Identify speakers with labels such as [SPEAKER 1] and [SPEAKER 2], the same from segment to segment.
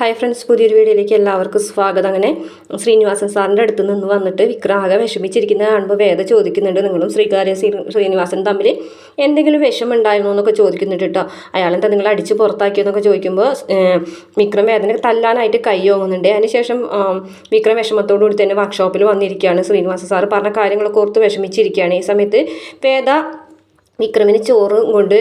[SPEAKER 1] Hi friends പുതിയൊരു വീഡിയോയിലേക്ക് എല്ലാവർക്കും സ്വാഗതം. അങ്ങനെ ശ്രീനിവാസൻ സാറിന്റെ അടുത്ത് നിന്ന് വന്നിട്ട് വിക്രാഹ വിഷമിച്ചിരിക്കുന്ന കാണുമ്പോൾ വേദ ചോദിക്കുന്നുണ്ട്. നിങ്ങളും ശ്രീകാര്യ ശ്രീനിവാസൻ തമ്മിൽ എന്തെങ്കിലും ഉണ്ടായിരുന്നോ എന്നൊക്കെ ചോദിക്കുന്നുണ്ട് കേട്ടോ അയാളെന്താ നിങ്ങൾ അടിച്ച് പുറത്താക്കിയെന്നൊക്കെ ചോദിക്കുമ്പോൾ വിക്രം വേദന തല്ലാനായിട്ട് കൈ ഓങ്ങുന്നുണ്ട്. അതിനുശേഷം വിക്രം വിഷമത്തോടു കൂടി തന്നെ വർക്ക്ഷോപ്പിൽ വന്നിരിക്കുകയാണ്. ശ്രീനിവാസൻ സാർ പറഞ്ഞ കാര്യങ്ങളൊക്കെ ഓർത്ത് വിഷമിച്ചിരിക്കുകയാണ്. ഈ സമയത്ത് വേദ വിക്രമിന് ചോറും കൊണ്ട്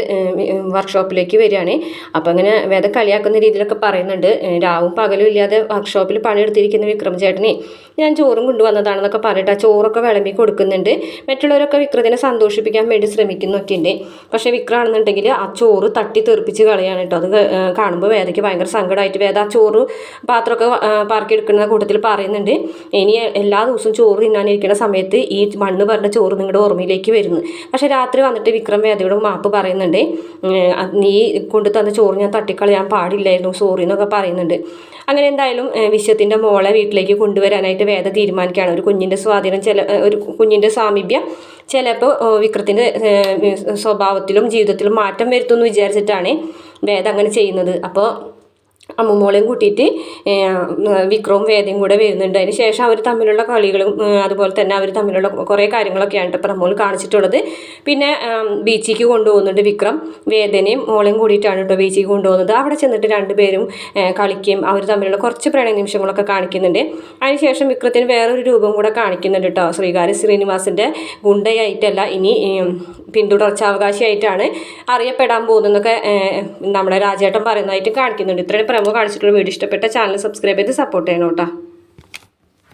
[SPEAKER 1] വർക്ക്ഷോപ്പിലേക്ക് വരികയാണ്. അപ്പോൾ അങ്ങനെ വേദം കളിയാക്കുന്ന രീതിയിലൊക്കെ പറയുന്നുണ്ട്. രാവും പകലും ഇല്ലാതെ വർക്ക്ഷോപ്പിൽ പണിയെടുത്തിരിക്കുന്ന വിക്രം ചേട്ടനെ ഞാൻ ചോറും കൊണ്ടുവന്നതാണെന്നൊക്കെ പറഞ്ഞിട്ട് ആ ചോറൊക്കെ വിളമ്പി കൊടുക്കുന്നുണ്ട്. മറ്റുള്ളവരൊക്കെ വിക്രത്തിനെ സന്തോഷിപ്പിക്കാൻ വേണ്ടി ശ്രമിക്കുന്നൊക്കെ ഉണ്ട് പക്ഷേ വിക്രാണെന്നുണ്ടെങ്കിൽ ആ ചോറ് തട്ടി തെറിപ്പിച്ച് കളയാണ് കേട്ടോ. അത് കാണുമ്പോൾ വേദയ്ക്ക് ഭയങ്കര സങ്കടമായിട്ട് വേദ ആ ചോറ് പാത്രമൊക്കെ പറക്കിയെടുക്കുന്ന കൂട്ടത്തിൽ പറയുന്നുണ്ട്. ഇനി എല്ലാ ദിവസവും ചോറ് തിന്നാനിരിക്കുന്ന സമയത്ത് ഈ മണ്ണ് പറഞ്ഞ ചോറ് നിങ്ങളുടെ ഓർമ്മയിലേക്ക് വരുന്നു. പക്ഷേ രാത്രി വന്നിട്ട് വിക്രം വേദയോട് മാപ്പ് പറയുന്നുണ്ട്. നീ കൊണ്ടു തന്ന ചോറ് ഞാൻ തട്ടിക്കളയാൻ പാടില്ലായിരുന്നു. സോറി എന്നൊക്കെ പറയുന്നുണ്ട്. അങ്ങനെ എന്തായാലും വിശ്വത്തിന്റെ മോളെ വീട്ടിലേക്ക് കൊണ്ടുവരാനായിട്ട് വേദ തീരുമാനിക്കുകയാണ്. ഒരു കുഞ്ഞിന്റെ സ്വാധീനം ചില ഒരു കുഞ്ഞിന്റെ സാമീപ്യം ചിലപ്പോൾ വിക്രത്തിന്റെ സ്വഭാവത്തിലും ജീവിതത്തിലും മാറ്റം വരുത്തുമെന്ന് വിചാരിച്ചിട്ടാണ് വേദ അങ്ങനെ ചെയ്യുന്നത്. അപ്പോൾ അമ്മുമോളെയും കൂട്ടിയിട്ട് വിക്രവും വേദയും കൂടെ വരുന്നുണ്ട്. അതിന് ശേഷം അവർ തമ്മിലുള്ള കളികളും അതുപോലെ തന്നെ അവർ തമ്മിലുള്ള കുറേ കാര്യങ്ങളൊക്കെയാണ് കേട്ടോ പ്രമോൾ കാണിച്ചിട്ടുള്ളത്. പിന്നെ ബീച്ചിലേക്ക് കൊണ്ടുപോകുന്നുണ്ട് വിക്രം. വേദനയും മോളെയും കൂടിയിട്ടാണ് കേട്ടോ ബീച്ചിലേക്ക് കൊണ്ടുപോകുന്നത്. അവിടെ ചെന്നിട്ട് രണ്ടുപേരും കളിക്കുകയും അവർ തമ്മിലുള്ള കുറച്ച് പ്രണയ നിമിഷങ്ങളൊക്കെ കാണിക്കുന്നുണ്ട്. അതിനുശേഷം വിക്രത്തിന് വേറൊരു രൂപം കൂടെ കാണിക്കുന്നുണ്ട് കേട്ടോ ശ്രീകാര്യ ശ്രീനിവാസിന്റെ ഗുണ്ടയായിട്ടല്ല ഇനി പിന്തുടർച്ചാവകാശിയായിട്ടാണ് അറിയപ്പെടാൻ പോകുന്നതെന്നൊക്കെ നമ്മുടെ രാജേട്ടൻ പറയുന്നതായിട്ട് കാണിക്കുന്നുണ്ട്. ഇത്രയും പ്രമോ കാണിച്ചിട്ടുള്ള വീഡിയോ ഇഷ്ടപ്പെട്ട ചാനൽ സബ്സ്ക്രൈബ് ചെയ്ത് സപ്പോർട്ട് ചെയ്യണം കേട്ടോ.